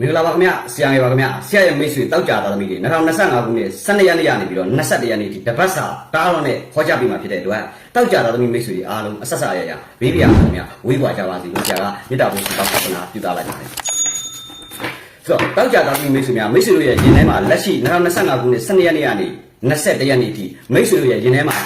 မင်္ဂလာပါခင်ဗျဆရာငယ်ပါခင်ဗျဆရာရဲ့မိတ်ဆွေတောက်ကြသားသမီးတွေ2025ခုနှစ်12ရက်နေ့ကနေပြီးတော့21ရက်နေ့ထိတပတ်စာတားတော့နဲ့ဟောကြားပေးမှာဖြစ်တဲ့အတွက်တောက်ကြသားသမီးမိတ်ဆွေတွေအားလုံးအဆက်ဆက်ရရဘေးပြာခင်ဗျဝေးပွားကြပါစေလို့ဆရာကမေတ္တာပို့ဆုတောင်းပန်ပြုသားလိုက်ပါတယ်ဆိုတော့တောက်ကြသားသမီးမိတ်ဆွေများမိတ်ဆွေတို့ရဲ့ရင်ထဲမှာလက်ရှိ2025ခုနှစ်12ရက်နေ့ကနေ21ရက်နေ့ထိမိတ်ဆွေတို့ရဲ့ရင်ထဲမှာတ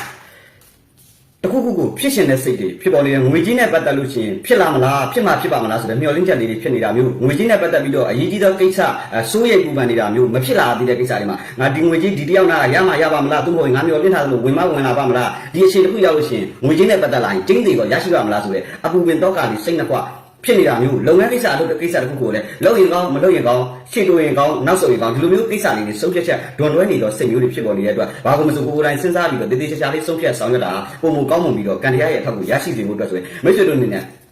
ခုခုခုဖြစ်ရှင်တဲ့စိတ်တွေဖြစ်ပေါ်နေတဲ့ငွေကြီးနဲ့ပတ်သက်လို့ရှိရင်ဖြစ်လာမလားဖြစ်မှာဖြစ်ပါမလားဆိုတဲ့မျှော်လင့်ချက်လေးတွေဖြစ်နေတာမျိုးငွေကြီးနဲ့ပတ်သက်ပြီးတော့အရေးကြီးသောကိစ္စအစိုးရိမ်ပူပန်နေတာမျိုးမဖြစ်လာသေးတဲ့ကိစ္စတွေမှာငါဒီငွေကြီးဒီတယောက်နာရမှာရပါမလားသူ့ဘုံငါမျှော်လင့်ထားသလိုဝင်မဝင်လာပါမလားဒီအချိန်တစ်ခုရောက်လို့ရှိရင်ငွေကြီးနဲ့ပတ်သက်လာရင်ကျင်းသေးတော့ရရှိပါမလားဆိုတဲ့အပူပင်တော့ကလေးစိတ်နှခွ ဖြစ်နေတာမျိုးလုပ်ငန်းကိစ္စအလုပ်ကိစ္စတစ်ခုကိုလည်းလုပ်ရင်ကောင်းမလုပ်ရင်ကောင်းရှေ့တိုးရင်ကောင်းနောက်ဆုတ်ရင်ကောင်းဒီလိုမျိုးကိစ္စလေးတွေဆုံးဖြတ်ချက်ဒွန်တွဲနေတော့စိတ်မျိုးတွေဖြစ်ပေါ်နေတဲ့အတွက်ဘာလို့မဆိုကိုယ်ကိုယ်တိုင်စဉ်းစားပြီးတော့တည်တည်ချာချာလေးဆုံးဖြတ်ဆောင်ရွက်တာပုံမကောင်းမှပြီးတော့ကန်တရားရဲ့အထောက်ကိုရရှိစေဖို့အတွက်ဆိုရင်မိတ်ဆွေတို့အနေနဲ့အဲ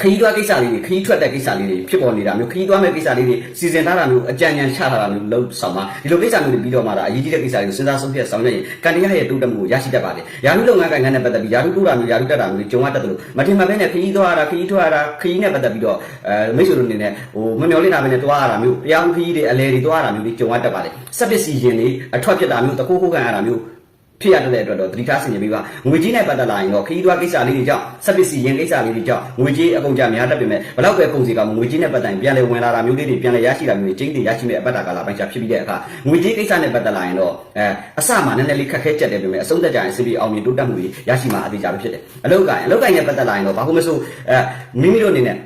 ခရီးသွားကိစ္စလေးတွေခရီးထွက်တဲ့ကိစ္စလေးတွေဖြစ်ပေါ်နေတာမျိုးခရီးသွားမဲ့ကိစ္စလေးတွေစီစဉ်ထားတာမျိုးအကြံဉာဏ်ချထားတာမျိုးလုံးဆောင်ပါဒီလိုကိစ္စမျိုးတွေပြီးတော့မှဒါအရေးကြီးတဲ့ကိစ္စတွေကိုစဉ်းစားဆုံးဖြတ်ဆောင်ရွက်ရင်ကန်တရားရဲ့တိုးတက်မှုကိုရရှိတတ်ပါတယ်ယာရုလုပ်ငန်းကိုင်ငန်းနဲ့ပတ်သက်ပြီးယာရုတိုးတာမျိုးယာရုတက်တာမျိုးတွေကြုံရတတ်တယ်လို့မထင်မှတ်ဘဲနဲ့ခရီးသွားရတာခရီးထွက်ရတာခရီးနဲ့ပတ်သက်ပြီးတော့အဲမိတ်ဆွေတို့အနေနဲ့ဟိုမမျော်လင့်တာပဲနဲ့သွားရတာမျိုးတရားဥခရီးတွေအလဲတွေသွားရတာမျိုးတွေကြုံရတတ်ပါတယ်စက်ပစ္စည်းရင်တွေအထွက်ဖြစ်တာမျိုးတကူခုခံရတာမျိုး ဖြစ်ရတဲ့အတွက်တော့သတိထားဆင်ခြင်ပြီးပါငွေကြီးနဲ့ပတ်သက်လာရင်တော့ခရီးသွားကိစ္စလေးတွေကြောင့်စက်ပစ္စည်းရင်ကိစ္စလေးတွေကြောင့်ငွေကြီးအကုန်ကြများတတ်ပေမဲ့ဘလောက်ပဲကုန်စီကငွေကြီးနဲ့ပတ်သက်ရင်ပြန်လည်ဝင်လာတာမျိုးလေးတွေပြန်လည်ရရှိတာမျိုးတွေကျင်းတွေရရှိမဲ့အပတ်တာကာလပိုင်းခြားဖြစ်ပြီးတဲ့အခါငွေကြီးကိစ္စနဲ့ပတ်သက်လာရင်တော့အဲအစမှနည်းနည်းလေးခက်ခဲကြက်တယ်ပေမဲ့အဆုံးသက်ကြရင်စီပြီးအောင်မြင်တိုးတက်မှုတွေရရှိမှာအသေးချာပဲဖြစ်တယ်အလောက်ကိုင်အလောက်ကိုင်နဲ့ပတ်သက်လာရင်တော့ဘာလို့မဆိုအဲမိမိတို့အနေနဲ့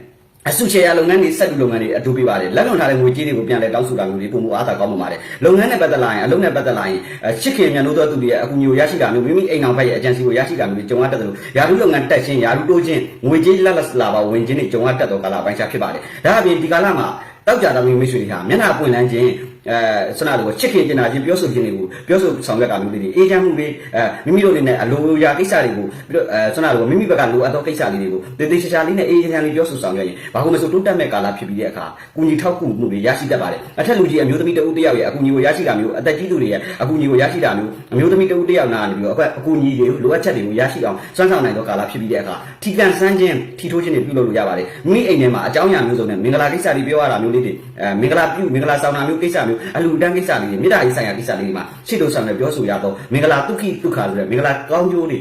အစုချေရလုပ်ငန်းတွေစက်တူလုပ်ငန်းတွေအတူပေးပါတယ်လက်လွန်ထားတဲ့ငွေကြေးတွေကိုပြန်လဲတောင်းဆိုတာမျိုးတွေပုံမှုအားသာကောင်းပါပါတယ်လုပ်ငန်းနဲ့ပတ်သက်လာရင်အလုပ်နဲ့ပတ်သက်လာရင်ချစ်ခင်မြန်လို့တော့သူတွေရဲ့အကူအညီကိုရရှိတာမျိုးမိမိအိမ်အောင်ဘက်ရဲ့အကြံစီကိုရရှိတာမျိုးတွေကြုံရတတ်တယ်လို့ယာရုလုပ်ငန်းတက်ချင်းယာရုတိုးချင်းငွေကြေးလက်လက်လာပါဝင်ချင်းတွေကြုံရတတ်တော့ကာလပိုင်းခြားဖြစ်ပါတယ်ဒါအပြင်ဒီကာလမှာတောက်ကြတာမျိုးမိတ်ဆွေတွေဟာမျက်နှာပွင့်လန်းခြင်း အဲဆနာတို့ချစ်ခင်ကျင်နာခြင်းပြောဆိုခြင်းတွေကိုပြောဆိုဆောင်ရွက်တာမျိုးတွေအေးချမ်းမှုတွေအဲမိမိတို့အနေနဲ့အလိုရာကိစ္စတွေကိုပြီးတော့အဲဆနာတို့မိမိဘက်ကလိုအပ်သောကိစ္စလေးတွေကိုတေးသေးချာချာလေးနဲ့အေးချမ်းလေးပြောဆိုဆောင်ရွက်ရင်ဘာလို့မဆိုတိုးတက်မဲ့ကာလဖြစ်ပြီးတဲ့အခါကုညီထောက်ကူမှုတွေရရှိတတ်ပါတယ်အထက်လူကြီးအမျိုးသမီးတဦးတယောက်ရဲ့အကူအညီကိုရရှိတာမျိုးအသက်ကြီးသူတွေရဲ့အကူအညီကိုရရှိတာမျိုးအမျိုးသမီးတဦးတယောက်နာနေပြီးတော့အကူအညီတွေလိုအပ်ချက်တွေကိုရရှိအောင်စွမ်းဆောင်နိုင်သောကာလဖြစ်ပြီးတဲ့အခါထီကန်ဆန်းခြင်းထီထိုးခြင်းတွေပြုလုပ်လို့ရပါတယ်မိအိမ်ထဲမှာအကြောင်းအရာမျိုးစုံနဲ့မင်္ဂလာကိစ္စတွေပြောရတာမျိုးလေးတွေအဲမင်္ဂလာပြုမင်္ဂလာဆောင်တာမျိုးကိစ္စမျိုးအလူတန်းကိစ္စလေးတွေမြေတားရေးဆိုင်ရာကိစ္စလေးတွေမှာရှေ့တို့ဆောင်နဲ့ပြောဆိုရတော့မင်္ဂလာဒုက္ခိဒုက္ခဆိုတဲ့မင်္ဂလာကောင်းကျိုးတွေ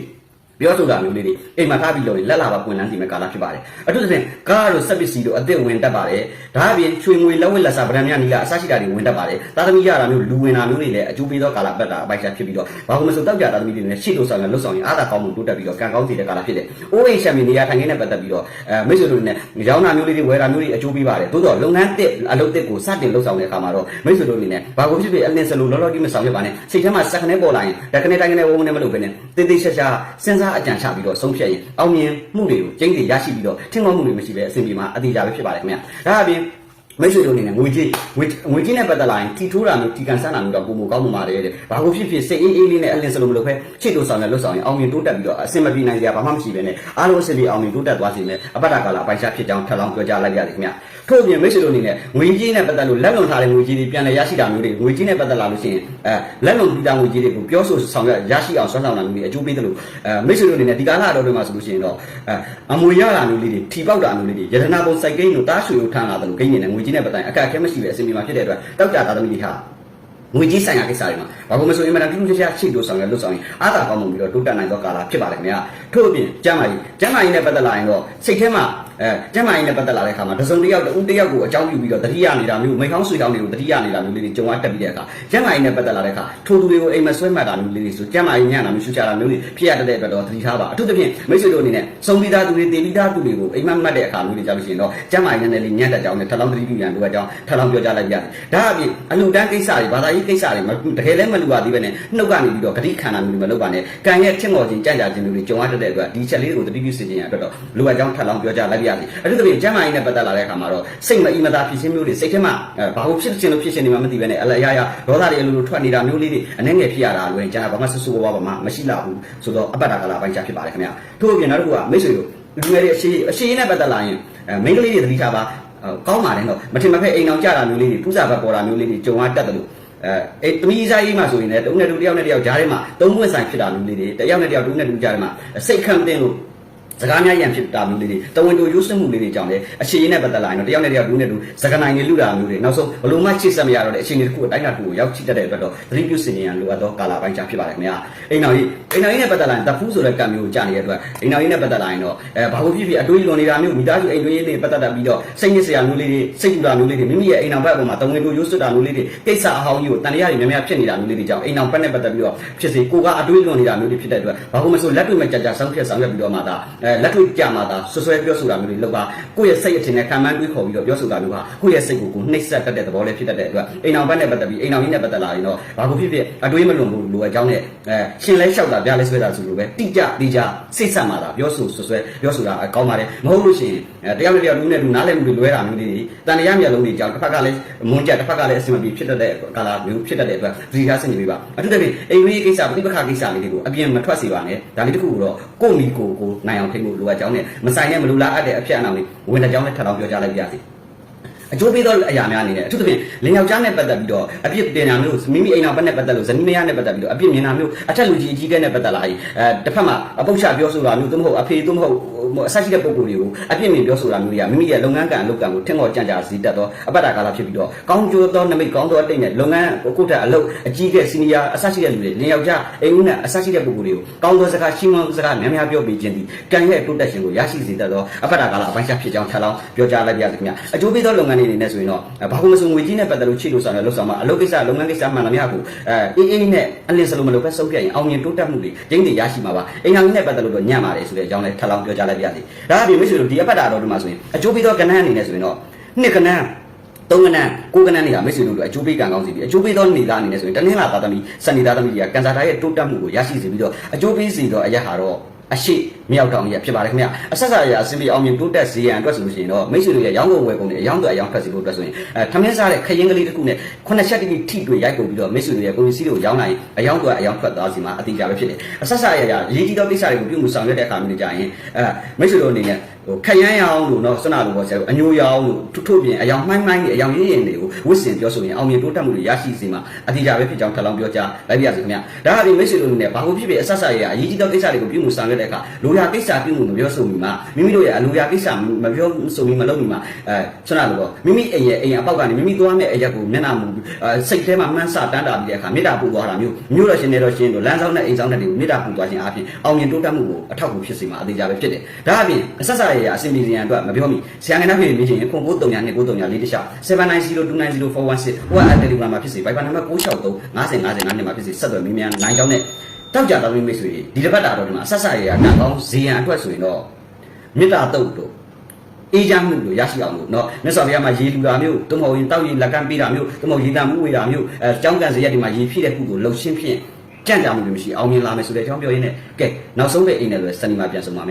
ပြောဆိုတာမျိုးလေးတွေအိမ်မှာထားပြီးလို့လက်လာပါပွင့်လန်းစီမဲ့ကာလဖြစ်ပါတယ်အထူးသဖြင့်ကားတို့စက်ပစ္စည်းတို့အသစ်ဝင်တတ်ပါတယ်ဒါအပြင်ချွေငွေလက်ဝက်လက်စားဗရန်များနီလာအစရှိတာတွေဝင်တတ်ပါတယ်သာသမီရတာမျိုးလူဝင်တာမျိုးတွေလည်းအကျိုးပေးသောကာလပတ်တာအပိုက်ချဖြစ်ပြီးတော့ဘာလို့မဆိုတောက်ကြတာသမီးတွေလည်းရှေ့တို့ဆောင်နဲ့လွတ်ဆောင်ရင်အားသာကောင်းမှုတိုးတက်ပြီးတော့ကံကောင်းစေတဲ့ကာလဖြစ်တယ်။အိုးအိမ်ရှမ်းမီနေရာထိုင်ခင်းနဲ့ပတ်သက်ပြီးတော့အဲမိတ်ဆွေတို့နဲ့ရောင်းတာမျိုးလေးတွေဝယ်တာမျိုးတွေအကျိုးပေးပါတယ်။သို့တော့လုပ်ငန်းတစ်အလုပ်တစ်ကိုစတင်လှုပ်ဆောင်တဲ့အခါမှာတော့မိတ်ဆွေတို့အနေနဲ့ဘာကိုဖြစ်ဖြစ်အလင်းစလိုလောလောကြီးမဆောင်ရပါနဲ့။စိတ်ထဲမှာစက်ခနဲ့ပေါ်လာရင်တခနဲ့တိုင်းခနဲ့ဝုန်းနဲ့မလုပ်ဘဲနဲ့တေးသေးချာချာစဉ်းစားအကြံချပြီးတော့ဆုံးဖြတ်ရင်အောင်မြင်မှုတွေကိုကျင်းတွေရရှိပြီးတော့ထင်မှမှုတွေမရှိဘဲအဆင်ပြေမှာအသေးချာပဲဖြစ်ပါတယ်ခင်ဗျာ။ဒါအပြင်မိတ်ဆွေတို့အနေနဲ့ငွေကြေးငွေငွေကြေးနဲ့ပတ်သက်လာရင်တီထိုးတာမျိုးတီကန်ဆန်းတာမျိုးတော့ပုံမကောင်းမှပါတယ်တဲ့။ဘာကိုဖြစ်ဖြစ်စိတ်အေးအေးလေးနဲ့အလင်းစလုံးမလုပ်ဖဲချစ်တို့ဆောင်နဲ့လွတ်ဆောင်ရင်အောင်မြင်တိုးတက်ပြီးတော့အဆင်မပြေနိုင်ကြဘာမှမရှိပဲနဲ့အားလုံးအဆင်ပြေအောင်မြင်တိုးတက်သွားစေမယ်အပတ်တာကာလအပိုင်ရှားဖြစ်ကြောင်းထပ်လောင်းပြောကြားလိုက်ရတယ်ခင်ဗျ။ ထို့အပြင်မိတ်ဆွေတို့အနေနဲ့ငွေကြေးနဲ့ပတ်သက်လို့လက်လွန်ထားတဲ့ငွေကြေးတွေပြန်လည်ရရှိတာမျိုးတွေငွေကြေးနဲ့ပတ်သက်လာလို့ရှိရင်အဲလက်လွန်ပြီးသားငွေကြေးတွေကိုပြောဆိုဆောင်ရွက်ရရှိအောင်ဆွမ်းဆောင်တာမျိုးတွေအကျိုးပေးတယ်လို့အဲမိတ်ဆွေတို့အနေနဲ့ဒီကာလအတော်တွေမှာဆိုလို့ရှိရင်တော့အဲအမွေရတာမျိုးလေးတွေထီပေါက်တာမျိုးလေးတွေယတနာပုံစိုက်ကိန်းတို့တားရွှေတို့ထမ်းလာတယ်လို့ဂိမ်းနေတယ်ငွေကြေးနဲ့ပတ်သက်အခက်အခဲမရှိပဲအဆင်ပြေမှာဖြစ်တဲ့အတွက်တောက်ကြတာသမီးတွေဟာငွေကြီးဆိုင်ရာကိစ္စတွေမှာဘာလို့မဆိုအင်မတန်ပြင်းပြချာချိတ်လို့ဆောင်ရလို့ဆောင်ရင်အားသာကောင်းမှုပြီးတော့တိုးတက်နိုင်သောကာလဖြစ်ပါတယ်ခင်ဗျာထို့အပြင်ကျမ်းမာရေးကျမ်းမာရေးနဲ့ပတ်သက်လာရင်တော့စိတ်ထဲမှာ အဲကျမ်းမာရေးနဲ့ပတ်သက်လာတဲ့အခါမှာတစုံတစ်ယောက်တဦးတစ်ယောက်ကိုအကြောင်းပြုပြီးတော့တတိယနေတာမျိုးမိခေါင်းဆွေတောင်းတွေကိုတတိယနေတာမျိုးလေးတွေကြုံရတက်ပြီးတဲ့အခါကျမ်းမာရေးနဲ့ပတ်သက်လာတဲ့အခါထိုသူတွေကိုအိမ်မဆွဲမှတ်တာမျိုးလေးတွေဆိုကျမ်းမာရေးညံ့တာမျိုးရှုချတာမျိုးတွေဖြစ်ရတဲ့အတွက်တော့သတိထားပါအထူးသဖြင့်မိတ်ဆွေတို့အနေနဲ့စုံပြီးသားသူတွေတင်ပြီးသားသူတွေကိုအိမ်မမှတ်တဲ့အခါမျိုးတွေကြောက်လို့ရှိရင်တော့ကျမ်းမာရေးနဲ့လည်းညံ့တဲ့ကြောင်းနဲ့ထပ်လောင်းတတိပြုရန်တို့အကြောင်းထပ်လောင်းပြောကြားလိုက်ရတယ်ဒါအပြင်အလူတန်းကိစ္စတွေဘာသာရေးကိစ္စတွေတကယ်လည်းမလူပါသေးပဲနဲ့နှုတ်ကနေပြီးတော့ဂတိခန္ဓာမျိုးတွေမလုပ်ပါနဲ့ကံရဲ့ချင့်မော်ခြင်းကြံ့ကြာခြင်းမျိုးတွေကြုံရတဲ့အတွက်ဒီချက်လေးတွေကိုတတိပြုစေခြင်းရအတွက်တော့လူအကြောင်းထပ်လောင်းပြောကြားလိုက်ရသည်အထူးသဖြင့်ကျမ်းမာရေးနဲ့ပတ်သက်လာတဲ့အခါမှာတော့စိတ်မအီမသာဖြစ်ခြင်းမျိုးတွေစိတ်ထဲမှာဘာလို့ဖြစ်ခြင်းလို့ဖြစ်ခြင်းတွေမှမသိပဲနဲ့အလရရဒေါသတွေအလိုလိုထွက်နေတာမျိုးလေးတွေအနေငယ်ဖြစ်ရတာလွယ်ကျန်တာဘာမှဆူဆူဝါးဝါမှမရှိလာဘူးဆိုတော့အပတ်တာကလာပိုင်းချဖြစ်ပါတယ်ခင်ဗျာထို့အပြင်နောက်တစ်ခုကမိတ်ဆွေတို့လူငယ်တွေအရှိအရှိနဲ့ပတ်သက်လာရင်မိန်းကလေးတွေသတိထားပါကောင်းပါတယ်တော့မထင်မဖက်အိမ်အောင်ကြတာမျိုးလေးတွေပူဇာဘက်ပေါ်တာမျိုးလေးတွေကြုံရတတ်တယ်လို့အဲအဲသမီးစားကြီးမှဆိုရင်လည်းတုံးနဲ့တူတယောက်နဲ့တယောက်ကြားထဲမှာသုံးပွင့်ဆိုင်ဖြစ်တာမျိုးလေးတွေတယောက်နဲ့တယောက်တူနဲ့တူကြားထဲမှာစိတ်ခံတဲ့လို့ စကားများရန်ဖြစ်တာမျိုးလေးတွေတဝန်တို့ရိုးစမှုလေးတွေကြောင့်လေအခြေရင်းနဲ့ပတ်သက်လာရင်တော့တယောက်နဲ့တယောက်လူနဲ့လူစကားနိုင်နေလူတာမျိုးတွေနောက်ဆုံးဘလို့မှချစ်ဆက်မရတော့တဲ့အခြေအနေတစ်ခုအတိုင်းအတာတစ်ခုကိုရောက်ချိတက်တဲ့အတွက်တော့သတိပြုစင်ရန်လိုအပ်သောကာလပိုင်းခြားဖြစ်ပါတယ်ခင်ဗျာအိမ်တော်ကြီးအိမ်တော်ကြီးနဲ့ပတ်သက်လာရင်တဖူးဆိုတဲ့ကံမျိုးကိုကြာနေတဲ့အတွက်အိမ်တော်ကြီးနဲ့ပတ်သက်လာရင်တော့အဲဘာလို့ဖြစ်ဖြစ်အတွေးလွန်နေတာမျိုးမိသားစုအိမ်တွင်းရေးတွေပတ်သက်တာပြီးတော့စိတ်ညစ်စရာမျိုးလေးတွေစိတ်ကြူတာမျိုးလေးတွေမိမိရဲ့အိမ်တော်ဘက်အပေါ်မှာတဝန်တို့ရိုးစွတ်တာမျိုးလေးတွေကိစ္စအဟောင်းကြီးကိုတန်တရားတွေများများဖြစ်နေတာမျိုးလေးတွေကြောင့်အိမ်တော်ဘက်နဲ့ပတ်သက်ပြီးတော့ဖြစ်စေကိုကအတွေးလွန်နေတာမျိုးတွေဖြစ်တဲ့အတွက်ဘာလို့မဆိုလက်တွေ့မဲ့ကြာကြာဆောင်းဖြတ်ဆောင်းဖြတ်ပြီးတော့မှသာအဲလက်တွေ့ကြမှာသာဆွဆွဲပြောဆိုတာမျိုးတွေလောက်ပါကိုယ့်ရဲ့စိတ်အထင်နဲ့ခံမှန်းတွေးခေါ်ပြီးတော့ပြောဆိုတာမျိုးဟာကိုယ့်ရဲ့စိတ်ကိုကိုနှိပ်စက်တတ်တဲ့သဘောလေးဖြစ်တတ်တဲ့အတွက်အိမ်တော်ဘက်နဲ့ပတ်သက်ပြီးအိမ်တော်ကြီးနဲ့ပတ်သက်လာရင်တော့ဘာလို့ဖြစ်ဖြစ်အတွေးမလွန်ဘူးလိုအကြောင်းနဲ့အဲရှင်လဲလျှောက်တာပြလဲဆွဲတာဆိုလိုပဲတိကျတိကျစိတ်ဆက်မှာသာပြောဆိုဆွဆွဲပြောဆိုတာကောင်းပါတယ်မဟုတ်လို့ရှိရင်တယောက်နဲ့တယောက်လူနဲ့လူနားလည်မှုတွေလွဲတာမျိုးတွေတန်တရားမျက်လုံးတွေကြောင့်တစ်ဖက်ကလည်းမွန်ကြတစ်ဖက်ကလည်းအဆင်မပြေဖြစ်တတ်တဲ့ကာလာမျိုးဖြစ်တတ်တဲ့အတွက်ဒီကားစင်နေပြီပါအထူးသဖြင့်အိမ်ဝေးကိစ္စပြိပခကိစ္စလေးတွေကိုအပြင်မထွက်စေပါနဲ့ဒါလေးတစ်ခုကိုတော့ကိုယ့်မီကိုကိုနိုင်အောင်ထိမှုလိုအပ်ကြောင်းနဲ့မဆိုင်နဲ့မလူလားအပ်တဲ့အဖြစ်အနာတွေဝင်တဲ့ကြောင်းနဲ့ထပ်လောင်းပြောကြလိုက်ပါရစေ အကျိုးပေးသောအရာများအနေနဲ့အထူးသဖြင့်လင်ယောက်ျားနဲ့ပတ်သက်ပြီးတော့အပြစ်တင်တာမျိုးမိမိအိမ်အောင်ဘက်နဲ့ပတ်သက်လို့ဇနီးမယားနဲ့ပတ်သက်ပြီးတော့အပြစ်မြင်တာမျိုးအထက်လူကြီးအကြီးကဲနဲ့ပတ်သက်လာရင်အဲတစ်ဖက်မှာအပုတ်ချပြောဆိုတာမျိုးသို့မဟုတ်အဖေသို့မဟုတ်အဆက်ရှိတဲ့ပုံကိုယ်တွေကိုအပြစ်မြင်ပြောဆိုတာမျိုးတွေကမိမိရဲ့လုပ်ငန်းကံအလုပ်ကံကိုထင်ပေါ်ကြံ့ကြာစီတတ်သောအပတ်တာကာလဖြစ်ပြီးတော့ကောင်းကျိုးသောနမိတ်ကောင်းသောအတိတ်နဲ့လုပ်ငန်းကိုယ့်ထက်အလုပ်အကြီးကဲစီနီယာအဆက်ရှိတဲ့လူတွေလင်ယောက်ျားအိမ်ဦးနဲ့အဆက်ရှိတဲ့ပုံကိုယ်တွေကိုကောင်းသောစကားရှင်းမစကားများများပြောပေးခြင်းသည်ကံရဲ့တိုးတက်ခြင်းကိုရရှိစေတတ်သောအပတ်တာကာလအပိုင်းခြားဖြစ်ကြောင်းထပ်လောင်းပြောကြားလိုက်ပါရစေခင်ဗျအကျိုးပေးသောလုပ်ငန်းတွေအနေနဲ့ဆိုရင်တော့ဘာလို့မဆိုငွေကြီးနဲ့ပတ်သက်လို့ချိလို့ဆောင်ရလို့ဆောင်မှာအလုပ်ကိစ္စလုပ်ငန်းကိစ္စမှန်သမျှကိုအဲအေးအေးနဲ့အလင်းစလုံးမလို့ပဲစုပ်ပြရင်အောင်မြင်တိုးတက်မှုတွေကျင်းတွေရရှိမှာပါအိမ်အောင်ကြီးနဲ့ပတ်သက်လို့တော့ညံ့ပါတယ်ဆိုတဲ့အကြောင်းလည်းထပ်လောင်းပြောကြားလိုက်ပါရစေဒါအပြင်မိတ်ဆွေတို့ဒီအပတ်တာတော်ဒီမှာဆိုရင်အကျိုးပေးသောကဏ္ဍအနေနဲ့ဆိုရင်တော့နှစ်ကဏ္ဍသုံးကဏ္ဍကိုကဏ္ဍတွေကမိတ်ဆွေတို့အကျိုးပေးကံကောင်းစီပြီးအကျိုးပေးသောနေသားအနေနဲ့ဆိုရင်တနင်္လာသားသမီးစနေသားသမီးတွေကကန်စာသားရဲ့တိုးတက်မှုကိုရရှိစေပြီးတော့အကျိုးပေးစီတော့အရက်ဟာတော့အရှိ မြောက်တောင်ကြီးဖြစ်ပါတယ်ခင်ဗျအဆက်ဆက်ရအစင်ပြီးအောင်မြင်တိုးတက်စေရန်အတွက်ဆိုလို့ရှိရင်တော့မိတ်ဆွေတို့ရဲ့ရောင်းကုန်ဝယ်ကုန်တွေအယောင်းတွေအယောင်းထွက်စေဖို့အတွက်ဆိုရင်အဲထမင်းစားတဲ့ခရင်ကလေးတစ်ခုနဲ့ခုနှစ်ချက်တိတိထိတွေ့ရိုက်ကုန်ပြီးတော့မိတ်ဆွေတို့ရဲ့ကုန်စည်တွေကိုရောင်းနိုင်အယောင်းတွေအယောင်းထွက်သွားစီမှာအတိအကျပဲဖြစ်တယ်အဆက်ဆက်ရရရေးကြီးသောမိစ္ဆာတွေကိုပြုမှုဆောင်ရွက်တဲ့အခါမျိုးကြရင်အဲမိတ်ဆွေတို့အနေနဲ့ဟိုခရမ်းရောင်လို့နော်စနလိုပေါ့ဆရာအညိုရောင်လို့ထုထုပ်ပြင်အယောင်မှိုင်းမှိုင်းကြီးအယောင်ရင်းရင်းတွေကိုဝစ်စင်ပြောဆိုရင်အောင်မြင်တိုးတက်မှုတွေရရှိစေမှာအတိအကျပဲဖြစ်ကြောင်းထပ်လောင်းပြောကြားလိုက်ပါရစေခင်ဗျဒါဟာဒီမိတ်ဆွေတို့အနေနဲ့ဘာလို့ဖြစ်ဖြစ်အဆက်ဆက်ရရရေးကြီးသောကိစ္စတွေကိုပြုမှုဆောင်ရွက်တဲ့အခါလိုရာကိစ္စပြုမှုမပြောဆိုမိမှာမိမိတို့ရဲ့အလိုရာကိစ္စမပြောဆိုမိမလုပ်မိမှာအဲစနလို့ပေါ့မိမိအိမ်ရဲ့အိမ်အပေါက်ကနေမိမိသွားမဲ့အရက်ကိုမျက်နှာမူအဲစိတ်ထဲမှာမှန်းဆတန်းတာပြီးတဲ့အခါမေတ္တာပို့သွားတာမျိုးမျိုးတော်ရှင်နေတော်ရှင်တို့လမ်းဆောင်တဲ့အိမ်ဆောင်တဲ့တွေကိုမေတ္တာပို့သွားခြင်းအပြင်အောင်မြင်တိုးတက်မှုကိုအထောက်အကူဖြစ်စေမှာအသေးကြပဲဖြစ်တယ်ဒါအပြင်အဆက်ဆက်ရရအစဉ်ပြေရန်အတွက်မပြောမိဆရာငယ်နောက်ဖြစ်မြင်ချင်းခု939နဲ့939လေးတစ်လျှောက်79029041ဟိုအတယ်လီဂရမ်မှာဖြစ်စေ Viber နံပါတ်663 50 50 50မှာဖြစ်စေဆက်သွယ်မိမြန်နိုင်ကြောင်းနဲ့ တောက်ကြတော်မိတ်ဆွေဒီတစ်ပတ်တာတော့ဒီမှာအဆက်ဆက်ရရကံကောင်းဇေယံအတွက်ဆိုရင်တော့မေတ္တာတုတ်တို့အေးချမ်းမှုကိုရရှိအောင်လို့เนาะမြတ်စွာဘုရားမှာရေလူတာမျိုးသို့မဟုတ်ရင်တောက်ရည်လက်ကမ်းပေးတာမျိုးသို့မဟုတ်ရေတံမှုဝေတာမျိုးအဲကြောင်းကန်စရက်ဒီမှာရေဖြည့်တဲ့ခုကိုလှုပ်ရှင်းဖြင့်ကြံ့ကြာမှုတွေမရှိအောင်မြင်လာမယ်ဆိုတဲ့အကြောင်းပြောရင်းနဲ့ကဲနောက်ဆုံးတဲ့အိမ်နဲ့ဆိုစနေမှာပြန်ဆုံပါမယ်